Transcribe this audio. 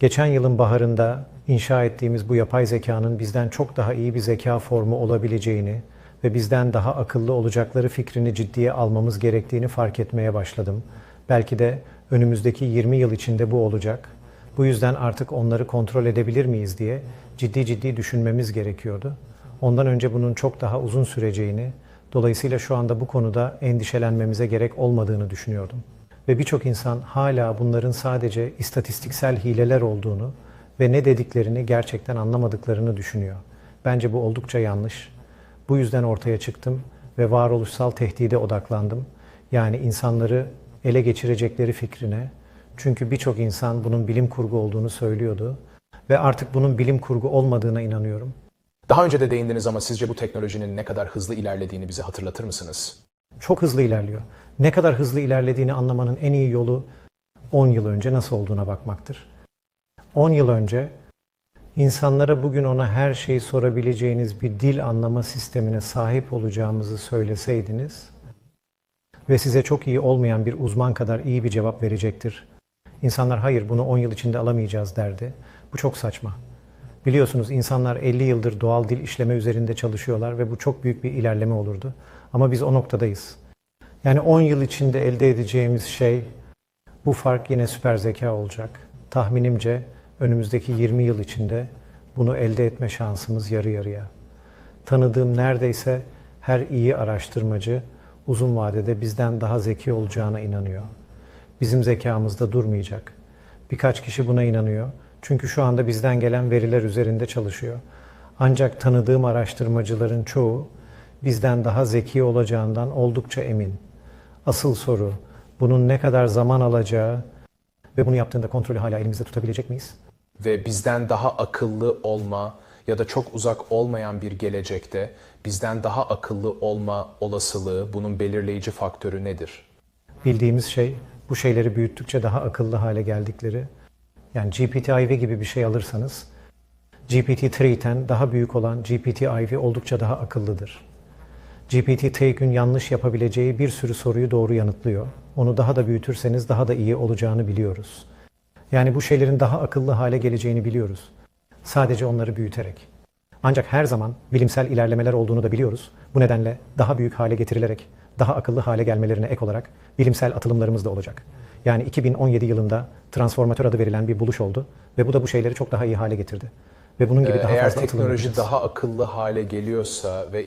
Geçen yılın baharında inşa ettiğimiz bu yapay zekanın bizden çok daha iyi bir zeka formu olabileceğini ve bizden daha akıllı olacakları fikrini ciddiye almamız gerektiğini fark etmeye başladım. Belki de önümüzdeki 20 yıl içinde bu olacak. Bu yüzden artık onları kontrol edebilir miyiz diye ciddi ciddi düşünmemiz gerekiyordu. Ondan önce bunun çok daha uzun süreceğini, dolayısıyla şu anda bu konuda endişelenmemize gerek olmadığını düşünüyordum. Ve birçok insan hala bunların sadece istatistiksel hileler olduğunu ve ne dediklerini gerçekten anlamadıklarını düşünüyor. Bence bu oldukça yanlış. Bu yüzden ortaya çıktım ve varoluşsal tehdide odaklandım. Yani insanları ele geçirecekleri fikrine. Çünkü birçok insan bunun bilim kurgu olduğunu söylüyordu ve artık bunun bilim kurgu olmadığına inanıyorum. Daha önce de değindiniz ama sizce bu teknolojinin ne kadar hızlı ilerlediğini bize hatırlatır mısınız? Çok hızlı ilerliyor. Ne kadar hızlı ilerlediğini anlamanın en iyi yolu 10 yıl önce nasıl olduğuna bakmaktır. 10 yıl önce insanlara bugün ona her şeyi sorabileceğiniz bir dil anlama sistemine sahip olacağımızı söyleseydiniz ve size çok iyi olmayan bir uzman kadar iyi bir cevap verecektir. İnsanlar hayır bunu 10 yıl içinde alamayacağız derdi. Bu çok saçma. Biliyorsunuz insanlar 50 yıldır doğal dil işleme üzerinde çalışıyorlar ve bu çok büyük bir ilerleme olurdu. Ama biz o noktadayız. Yani 10 yıl içinde elde edeceğimiz şey bu fark yine süper zeka olacak. Tahminimce önümüzdeki 20 yıl içinde bunu elde etme şansımız yarı yarıya. Tanıdığım neredeyse her iyi araştırmacı uzun vadede bizden daha zeki olacağına inanıyor. Bizim zekamız da durmayacak. Birkaç kişi buna inanıyor. Çünkü şu anda bizden gelen veriler üzerinde çalışıyor. Ancak tanıdığım araştırmacıların çoğu bizden daha zeki olacağından oldukça emin. Asıl soru bunun ne kadar zaman alacağı ve bunu yaptığında kontrolü hala elimizde tutabilecek miyiz? Ve bizden daha akıllı olma ya da çok uzak olmayan bir gelecekte bizden daha akıllı olma olasılığı, bunun belirleyici faktörü nedir? Bildiğimiz şey bu şeyleri büyüttükçe daha akıllı hale geldikleri. Yani GPT-IV gibi bir şey alırsanız GPT-3'ten daha büyük olan GPT-IV oldukça daha akıllıdır. GPT-3'ün yanlış yapabileceği bir sürü soruyu doğru yanıtlıyor. Onu daha da büyütürseniz daha da iyi olacağını biliyoruz. Yani bu şeylerin daha akıllı hale geleceğini biliyoruz. Sadece onları büyüterek. Ancak her zaman bilimsel ilerlemeler olduğunu da biliyoruz. Bu nedenle daha büyük hale getirilerek, daha akıllı hale gelmelerine ek olarak bilimsel atılımlarımız da olacak. Yani 2017 yılında transformatör adı verilen bir buluş oldu ve bu da bu şeyleri çok daha iyi hale getirdi. Ve bunun gibi daha Eğer fazla teknoloji daha akıllı hale geliyorsa ve